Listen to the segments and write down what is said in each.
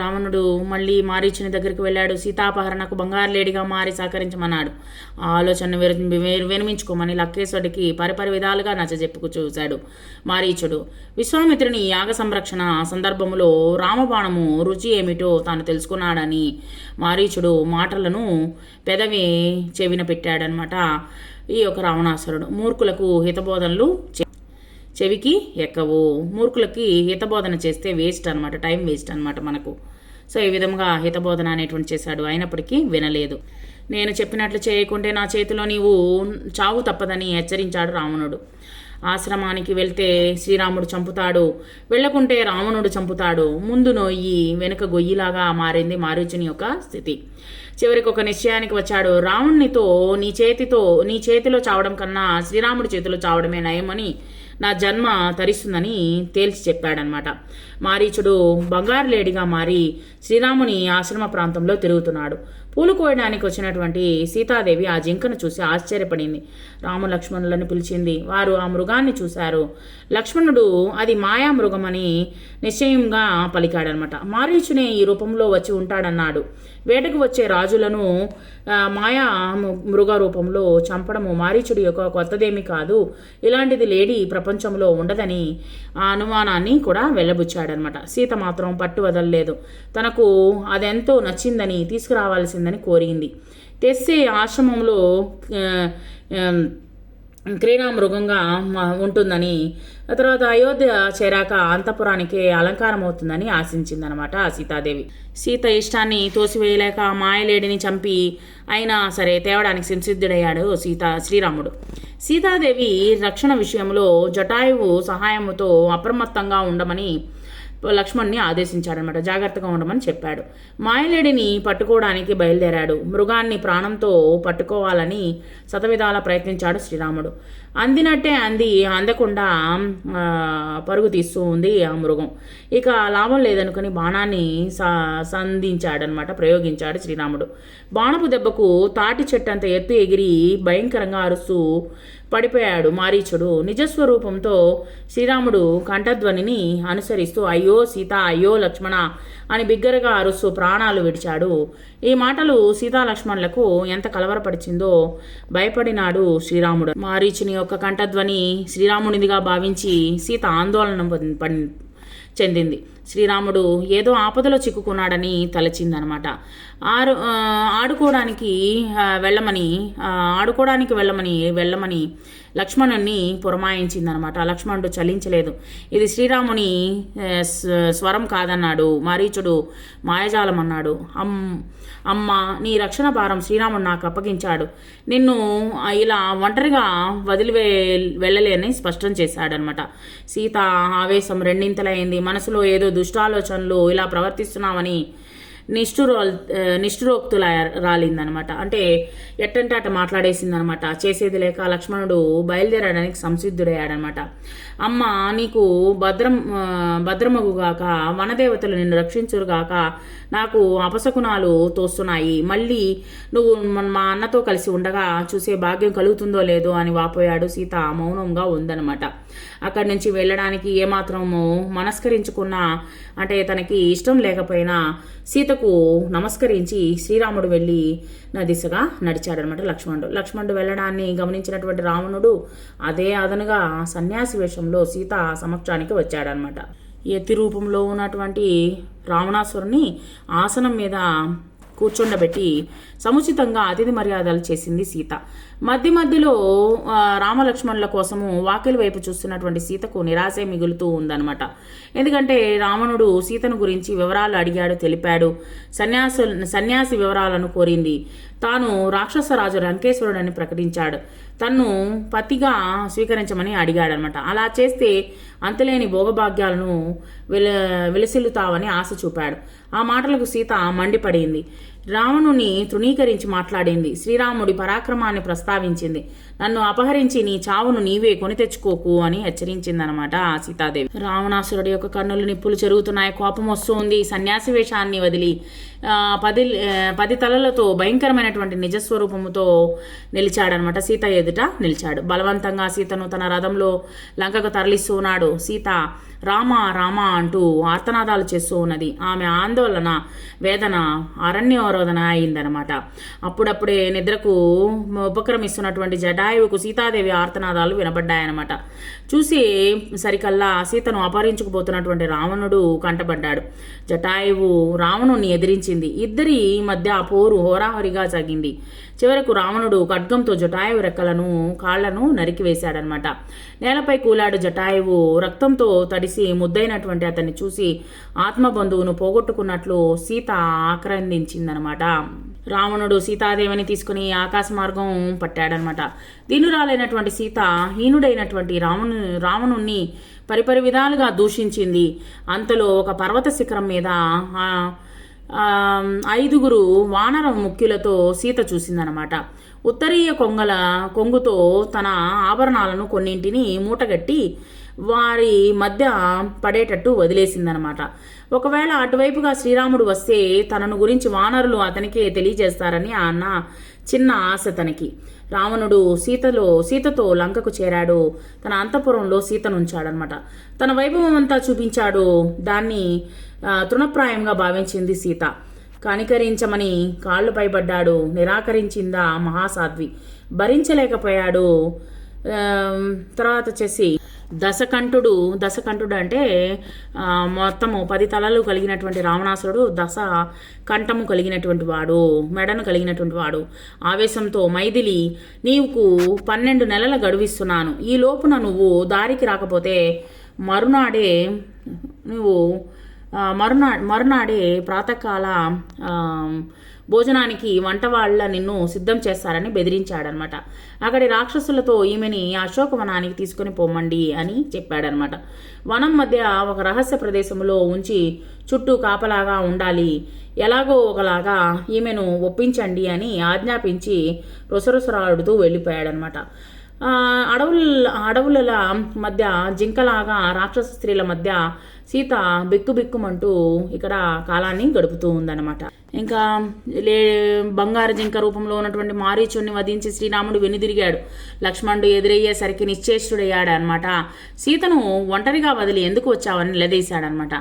రావణుడు మళ్ళీ మారీచుని దగ్గరికి వెళ్ళాడు. సీతాపహరణకు బంగారు లేడిగా మారి సహకరించమన్నాడు. ఆ ఆలోచన విరమించుకోమని లక్కేశ్వరుడికి పరిపరి విధాలుగా నచ్చజెప్పుకు చూశాడు మారీచుడు. విశ్వామిత్రుని యాగ సంరక్షణ సందర్భంలో రామబాణము రుచి ఏమిటో తాను తెలుసుకున్నాడని మారీచుడు మాటలను పెదవి చెవిన పెట్టాడనమాట ఈ యొక్క రావణాసురుడు మూర్ఖులకు హితబోధనలు చె- చెవికి ఎక్కవు. మూర్ఖులకి హితబోధన చేస్తే వేస్ట్ అనమాట టైం వేస్ట్ అనమాట మనకు. సో ఈ విధంగా హితబోధన అనేటువంటి చేశాడు. అయినప్పటికీ వినలేదు. నేను చెప్పినట్లు చేయకుంటే నా చేతిలో నీవు చావు తప్పదని హెచ్చరించాడు రావణుడు. ఆశ్రమానికి వెళ్తే శ్రీరాముడు చంపుతాడు. వెళ్ళకుంటే రావణుడు చంపుతాడు. ముందు నొయ్యి వెనుక గొయ్యిలాగా మారింది మారీచుని యొక్క స్థితి. చివరికి ఒక నిశ్చయానికి వచ్చాడు. రావణునితో నీ చేతితో నీ చేతిలో చావడం కన్నా శ్రీరాముడి చేతిలో చావడమే నయమని నా జన్మ తరిస్తుందని తేల్చి చెప్పాడనమాట మారీచుడు బంగారు లేడిగా మారి శ్రీరాముని ఆశ్రమ ప్రాంతంలో తిరుగుతున్నాడు. పూలు కోయడానికి వచ్చినటువంటి సీతాదేవి ఆ జింకను చూసి ఆశ్చర్యపడింది. రాము లక్ష్మణులను పిలిచింది. వారు ఆ మృగాన్ని చూశారు. లక్ష్మణుడు అది మాయా మృగమని నిశ్చయంగా పలికాడనమాట. మారీచునే ఈ రూపంలో వచ్చి ఉంటాడన్నాడు. వేటకు వచ్చే రాజులను మాయా మృగ రూపంలో చంపడము మారీచుడి యొక్క కొత్తదేమీ కాదు. ఇలాంటిది లేడి ప్రపంచంలో ఉండదని ఆ అనుమానాన్ని కూడా వెళ్ళబుచ్చాడనమాట సీత మాత్రం పట్టు వదలలేదు. తనకు అదెంతో నచ్చిందని తీసుకురావాల్సింది తీసుకురావాల్సిందని కోరింది. తెస్తే ఆశ్రమంలో క్రీడామృగంగా క్రీడా మృగంగా ఉంటుందని ఆ తర్వాత అయోధ్య చేరాక అంతపురానికి అలంకారం అవుతుందని ఆశించిందనమాట సీతాదేవి. సీత ఇష్టాన్ని తోసివేయలేక మాయలేడిని చంపి అయినా సరే తేవడానికి సంసిద్ధుడయ్యాడు సీత శ్రీరాముడు. సీతాదేవి రక్షణ విషయంలో జటాయువు సహాయముతో అప్రమత్తంగా ఉండమని లక్ష్మణ్ని ఆదేశించాడనమాట జాగ్రత్తగా ఉండమని చెప్పాడు. మాయలేడిని పట్టుకోవడానికి బయలుదేరాడు. మృగాన్ని ప్రాణంతో పట్టుకోవాలని శతవిధాల ప్రయత్నించాడు శ్రీరాముడు. అందినట్టే అంది అందకుండా పరుగు తీస్తూ ఉంది ఆ మృగం. ఇక లాభం లేదనుకుని బాణాన్ని సా సంధించాడనమాట ప్రయోగించాడు శ్రీరాముడు. బాణపు దెబ్బకు తాటి చెట్టంత ఎత్తు ఎగిరి భయంకరంగా అరుస్తూ పడిపోయాడు మారీచుడు. నిజస్వరూపంతో శ్రీరాముడు కంఠధ్వనిని అనుసరిస్తూ అయ్యో సీత అయ్యో లక్ష్మణ అని బిగ్గరగా అరుస్తూ ప్రాణాలు విడిచాడు. ఈ మాటలు సీతా లక్ష్మణులకు ఎంత కలవరపరిచిందో భయపడినాడు శ్రీరాముడు. మారీచుని యొక్క కంఠధ్వని శ్రీరామునిదిగా భావించి సీత ఆందోళన పొంది- చెందింది. శ్రీరాముడు ఏదో ఆపదలో చిక్కుకున్నాడని తలచిందనమాట. ఆరు ఆడుకోవడానికి వెళ్ళమని ఆడుకోవడానికి వెళ్ళమని వెళ్ళమని లక్ష్మణుణ్ణి పురమాయించిందనమాట. లక్ష్మణుడు చలించలేదు. ఇది శ్రీరాముని స్వ- స్వరం కాదన్నాడు. మారీచుడు మాయజాలం అన్నాడు అమ్ అమ్మ నీ రక్షణ భారం శ్రీరాముడు నాకు అప్పగించాడు. నిన్ను ఇలా ఒంటరిగా వదిలివే వెళ్ళలేని స్పష్టం చేశాడనమాట. సీత ఆవేశం రెండింతలైంది. మనసులో ఏదో దుష్టాలోచనలు ఇలా ప్రవర్తిస్తున్నామని నిష్ఠురాల్ నిష్ఠురోక్తుల రాలిందనమాట. అంటే ఎట్టంటే అట మాట్లాడేసిందనమాట. చేసేది లేక లక్ష్మణుడు బయలుదేరడానికి సంసిద్ధుడయ్యాడనమాట. అమ్మ నీకు భద్రం భద్రమగుగాక వనదేవతలు నిన్ను రక్షించురుగాక నాకు అపశకునాలు తోస్తున్నాయి. మళ్ళీ నువ్వు మా అన్నతో కలిసి ఉండగా చూసే భాగ్యం కలుగుతుందో లేదో అని వాపోయాడు సీత మౌనంగా ఉందనమాట. అక్కడి నుంచి వెళ్ళడానికి ఏమాత్రము మనస్కరించుకున్నా అంటే తనకి ఇష్టం లేకపోయినా సీతకు నమస్కరించి శ్రీరాముడు వెళ్ళి నా దిశగా నడిచాడనమాట లక్ష్మణుడు. లక్ష్మణుడు వెళ్ళడాన్ని గమనించినటువంటి రావణుడు అదే అదనుగా సన్యాసి వేషంలో సీత సమక్షానికి వచ్చాడనమాట. ఎత్తి రూపంలో ఉన్నటువంటి రావణాసురుని ఆసనం మీద కూర్చుండబెట్టి సముచితంగా అతిథి మర్యాదలు చేసింది సీత. మధ్య మధ్యలో రామలక్ష్మణుల కోసము వాకిలి వైపు చూస్తున్నటువంటి సీతకు నిరాశే మిగులుతూ ఉందన్నమాట. ఎందుకంటే రావణుడు సీతను గురించి వివరాలు అడిగాడు తెలిపాడు సన్యాసు సన్యాసి వివరాలను కోరింది. తాను రాక్షసరాజు లంకేశ్వరుడని ప్రకటించాడు. తన్ను పతిగా స్వీకరించమని అడిగాడనమాట అలా చేస్తే అంతలేని భోగభాగ్యాలను విల విలసిల్లుతావని ఆశ చూపాడు. ఆ మాటలకు సీత మండిపడింది. రావణుని తృణీకరించి మాట్లాడింది. శ్రీరాముడి పరాక్రమాన్ని ప్రస్తావించింది. నన్ను అపహరించి నీ చావును నీవే కొని తెచ్చుకోకు అని హెచ్చరించిందనమాట ఆ సీతాదేవి. రావణాసురుడి యొక్క కన్నులు నిప్పులు చెరుగుతున్నాయి కోపం వస్తుంది. సన్యాసి వేషాన్ని వదిలి పది పది తలలతో భయంకరమైనటువంటి నిజస్వరూపముతో నిలిచాడనమాట సీత ఎదుట నిలిచాడు. బలవంతంగా సీతను తన రథంలో లంకకు తరలిస్తూ ఉన్నాడు. సీత రామ రామ అంటూ ఆర్తనాదాలు చేస్తూ ఉన్నది. ఆమె ఆందోళన వేదన అరణ్యవరోధన అయిందనమాట. అప్పుడప్పుడే నిద్రకు ఉపక్రమిస్తున్నటువంటి జటాయువుకు సీతాదేవి ఆర్తనాదాలు వినబడ్డాయన్నమాట. చూసి సరికల్లా సీతను అపహరించుకుపోతున్నటువంటి రావణుడు కంటపడ్డాడు. జటాయువు రావణుని ఎదిరించింది. ఇద్దరి మధ్య ఆ పోరు హోరాహోరిగా సాగింది. చివరకు రావణుడు ఖడ్గంతో జటాయువు రెక్కలను కాళ్ళను నరికివేశాడనమాట నేలపై కూలాడు జటాయువు రక్తంతో తడిసి ముద్దైనటువంటి అతన్ని చూసి ఆత్మబంధువును పోగొట్టుకున్నట్లు సీత ఆక్రందించిందనమాట రావణుడు సీతాదేవిని తీసుకుని ఆకాశ మార్గం పట్టాడనమాట. దీనురాలైనటువంటి సీత హీనుడైనటువంటి రావణు రావణుణ్ణి పరిపరి విధాలుగా దూషించింది. అంతలో ఒక పర్వత శిఖరం మీద ఐదుగురు వానర ముఖ్యులతో సీత చూసిందనమాట. ఉత్తరీయ కొంగల కొంగుతో తన ఆభరణాలను కొన్నింటిని మూటగట్టి వారి మధ్య పడేటట్టు వదిలేసిందనమాట. ఒకవేళ అటువైపుగా శ్రీరాముడు వస్తే తనను గురించి వానరులు అతనికే తెలియజేస్తారని ఆ అన్న చిన్న ఆశ తనకి. రావణుడు సీతలో సీతతో లంకకు చేరాడు. తన అంతఃపురంలో సీతనుంచాడనమాట. తన వైభవం అంతా చూపించాడు. దాన్ని తృణప్రాయంగా భావించింది సీత. కనికరించమని కాళ్ళు పైబడ్డాడు. నిరాకరించిందా మహాసాధ్వి. భరించలేకపోయాడు. తర్వాత వచ్చేసి దశకంఠుడు దశకంఠుడు అంటే మొత్తము పది తలలు కలిగినటువంటి రావణాసురుడు దశ కంఠము కలిగినటువంటి వాడు మెడను కలిగినటువంటి వాడు. ఆవేశంతో మైథిలి నీవుకు పన్నెండు నెలల గడువిస్తున్నాను. ఈ లోపున నువ్వు దారికి రాకపోతే మరునాడే నువ్వు మరునా మరునాడే ప్రాతకాల భోజనానికి వంట వాళ్ళ నిన్ను సిద్ధం చేస్తారని బెదిరించాడనమాట. అక్కడి రాక్షసులతో ఈమెని అశోకవనానికి తీసుకుని పోమండి అని చెప్పాడనమాట. వనం మధ్య ఒక రహస్య ప్రదేశంలో ఉంచి చుట్టూ కాపలాగా ఉండాలి. ఎలాగో ఒకలాగా ఈమెను ఒప్పించండి అని ఆజ్ఞాపించి రుసరుసరాడుతూ వెళ్ళిపోయాడనమాట. అడవుల అడవుల మధ్య జింకలాగా రాక్షస స్త్రీల మధ్య సీత బిక్కుబిక్కుమంటూ ఇక్కడ కాలాన్ని గడుపుతూ ఉందన్నమాట. ఇంకా లే బంగారు జింక రూపంలో ఉన్నటువంటి మారీచుని వధించి శ్రీరాముడు వెనుదిరిగాడు. లక్ష్మణుడు ఎదురయ్యేసరికి నిశ్చేష్టుడయ్యాడు అనమాట సీతను ఒంటరిగా వదిలి ఎందుకు వచ్చావని నిలదీశాడనమాట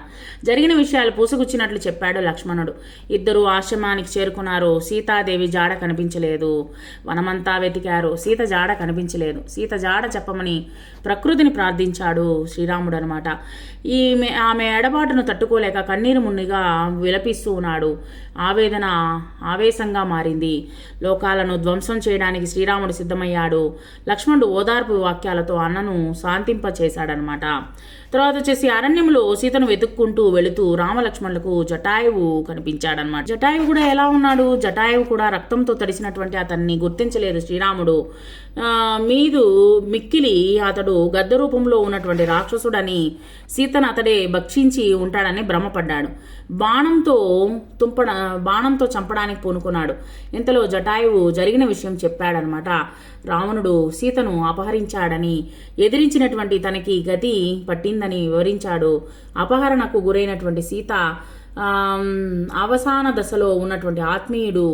జరిగిన విషయాలు పూసగుచ్చినట్లు చెప్పాడు లక్ష్మణుడు. ఇద్దరు ఆశ్రమానికి చేరుకున్నారు. సీతాదేవి జాడ కనిపించలేదు. వనమంతా వెతికారు. సీత జాడ కనిపించలేదు. సీత జాడ చెప్పమని ప్రకృతిని ప్రార్థించాడు శ్రీరాముడు అనమాట ఈమె ఆమె ఎడబాటును తట్టుకోలేక కన్నీరు మున్నిగా విలపిస్తూ ఉన్నాడు. ఆవేదన ఆవేశంగా మారింది. లోకాలను ధ్వంసం చేయడానికి శ్రీరాముడు సిద్ధమయ్యాడు. లక్ష్మణుడు ఓదార్పు వాక్యాలతో అన్నను శాంతింపచేశాడనమాట తర్వాత వచ్చేసి అరణ్యంలో సీతను వెతుక్కుంటూ వెళుతూ రామలక్ష్మణులకు జటాయువు కనిపించాడనమాట జటాయువు కూడా ఎలా ఉన్నాడు? జటాయువు కూడా రక్తంతో తడిసినటువంటి అతన్ని గుర్తించలేదు శ్రీరాముడు. మీదు మిక్కిలి అతడు గద్ద రూపంలో ఉన్నటువంటి రాక్షసుడని సీతను అతడే భక్షించి ఉంటాడని భ్రమపడ్డాడు. బాణంతో తుంపడ బాణంతో చంపడానికి పూనుకున్నాడు. ఇంతలో జటాయువు జరిగిన విషయం చెప్పాడనమాట రావణుడు సీతను అపహరించాడని ఎదిరించినటువంటి తనకి గతి పట్టింది జరిగిందని వివరించాడు. అపహరణకు గురైనటువంటి సీత అవసాన దశలో ఉన్నటువంటి ఆత్మీయుడు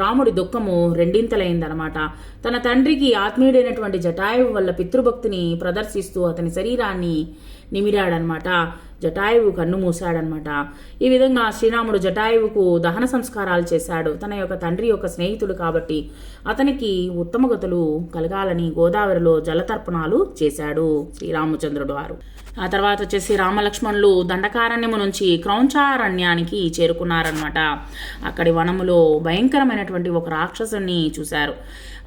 రాముడి దుఃఖము రెండింతలైందనమాట. తన తండ్రికి ఆత్మీయుడైనటువంటి జటాయువు వల్ల పితృభక్తిని ప్రదర్శిస్తూ అతని శరీరాన్ని నిమిరాడనమాట. జటాయువు కన్ను మూశాడనమాట. ఈ విధంగా శ్రీరాముడు జటాయువుకు దహన సంస్కారాలు చేశాడు. తన యొక్క తండ్రి యొక్క స్నేహితుడు కాబట్టి అతనికి ఉత్తమగతులు కలగాలని గోదావరిలో జలతర్పణాలు చేశాడు శ్రీరామచంద్రుడు వారు. ఆ తర్వాత వచ్చేసి రామలక్ష్మణులు దండకారణ్యము నుంచి క్రౌంచారణ్యానికి చేరుకున్నారనమాట. అక్కడి వనములో భయంకరమైనటువంటి ఒక రాక్షసుని చూశారు.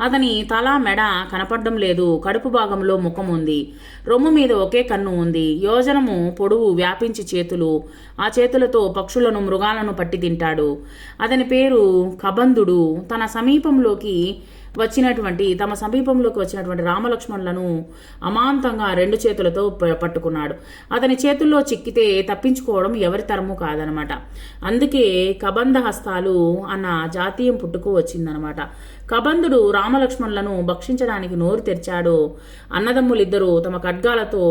అతని తల మెడ కనపడడం లేదు. కడుపు భాగంలో ముఖం ఉంది. రొమ్ము మీద ఒకే కన్ను ఉంది. యోజనము పొడవు వ్యాపించి చేతులు ఆ చేతులతో పక్షులను మృగాలను పట్టి తింటాడు. అతని పేరు కబంధుడు. తన సమీపంలోకి వచ్చినటువంటి తమ సమీపంలోకి వచ్చినటువంటి రామలక్ష్మణులను అమాంతంగా రెండు చేతులతో పట్టుకున్నాడు. అతని చేతుల్లో చిక్కితే తప్పించుకోవడం ఎవరి తరము కాదనమాట. అందుకే కబంధ హస్తాలు అన్న జాతీయం పుట్టుకు వచ్చిందనమాట. కబంధుడు రామలక్ష్మణులను భక్షించడానికి నోరు తెరిచాడు. అన్నదమ్ములిద్దరూ తమ ఖడ్గాలతో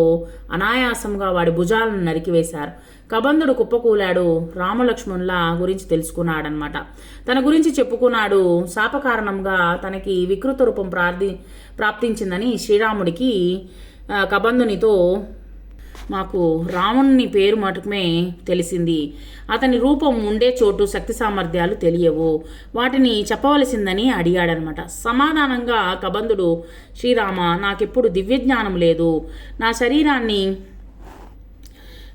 అనాయాసంగా వాడి భుజాలను నరికివేశారు. కబంధుడు కుప్పకూలాడు. రామలక్ష్మణుల గురించి తెలుసుకున్నాడనమాట తన గురించి చెప్పుకున్నాడు. శాపకారణంగా తనకి వికృత రూపం ప్రార్థి ప్రాప్తించిందని శ్రీరాముడికి కబంధునితో మాకు రావణుని పేరు మటుకమే తెలిసింది. అతని రూపం ఉండే చోటు శక్తి సామర్థ్యాలు తెలియవు. వాటిని చెప్పవలసిందని అడిగాడనమాట. సమాధానంగా కబంధుడు శ్రీరామ నాకెప్పుడు దివ్యజ్ఞానం లేదు. నా శరీరాన్ని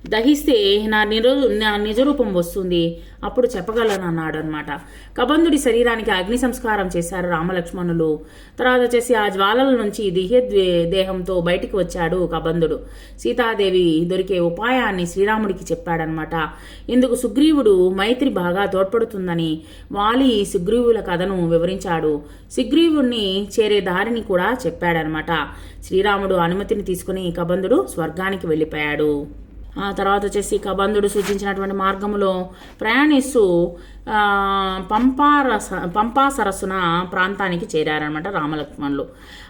దహిస్తే నా నిరో నా నిజరూపం వస్తుంది. అప్పుడు చెప్పగలను అన్నాడు అనమాట కబంధుడి శరీరానికి అగ్ని సంస్కారం చేశారు రామలక్ష్మణులు. తర్వాత వచ్చేసి ఆ జ్వాలల నుంచి దిహ్య దేహంతో బయటికి వచ్చాడు కబంధుడు. సీతాదేవి దొరికే ఉపాయాన్ని శ్రీరాముడికి చెప్పాడనమాట ఇందుకు సుగ్రీవుడు మైత్రి బాగా తోడ్పడుతుందని వాలి సుగ్రీవుల కథను వివరించాడు. సుగ్రీవుణ్ణి చేరే దారిని కూడా చెప్పాడనమాట శ్రీరాముడు అనుమతిని తీసుకుని కబంధుడు స్వర్గానికి వెళ్ళిపోయాడు. ఆ తర్వాత వచ్చేసి కబంధుడు సూచించినటువంటి మార్గములో ప్రయాణిస్తూ పంపారస పంపా సరస్సున ప్రాంతానికి చేరారనమాట రామలక్ష్మణులు.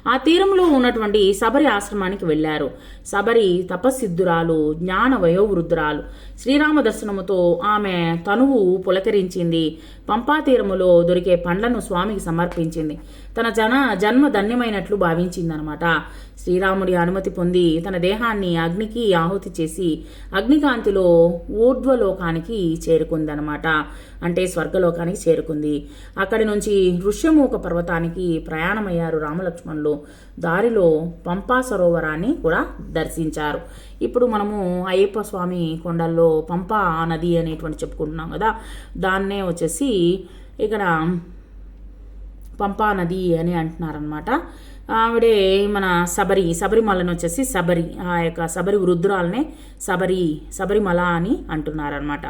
ఆ తీరంలో ఉన్నటువంటి శబరి ఆశ్రమానికి వెళ్ళారు. శబరి తపస్సిద్ధురాలు జ్ఞాన వయోవృద్ధురాలు. శ్రీరామ దర్శనముతో ఆమె తనువు పులకరించింది. పంపా తీరములో దొరికే పండ్లను స్వామికి సమర్పించింది. తన జన జన్మ ధన్యమైనట్లు భావించిందనమాట శ్రీరాముడి అనుమతి పొంది తన దేహాన్ని అగ్నికి ఆహుతి చేసి అగ్నికాంతిలో ఊర్ధ్వలోకానికి చేరుకుందనమాట అంటే స్వర్గలోకానికి చేరుకుంది. అక్కడి నుంచి ఋష్యమూక పర్వతానికి ప్రయాణమయ్యారు రామలక్ష్మణులు. దారిలో పంపా సరోవరాన్ని కూడా దర్శించారు. ఇప్పుడు మనము అయ్యప్ప స్వామి కొండల్లో పంపా నది అనేటువంటి చెప్పుకుంటున్నాం కదా. దాన్నే వచ్చేసి ఇక్కడ పంపా నది అని అంటున్నారనమాట ఆవిడే మన శబరి శబరిమలను వచ్చేసి శబరి ఆ యొక్క శబరి వృద్ధురాలనే శబరి శబరిమల అని అంటున్నారనమాట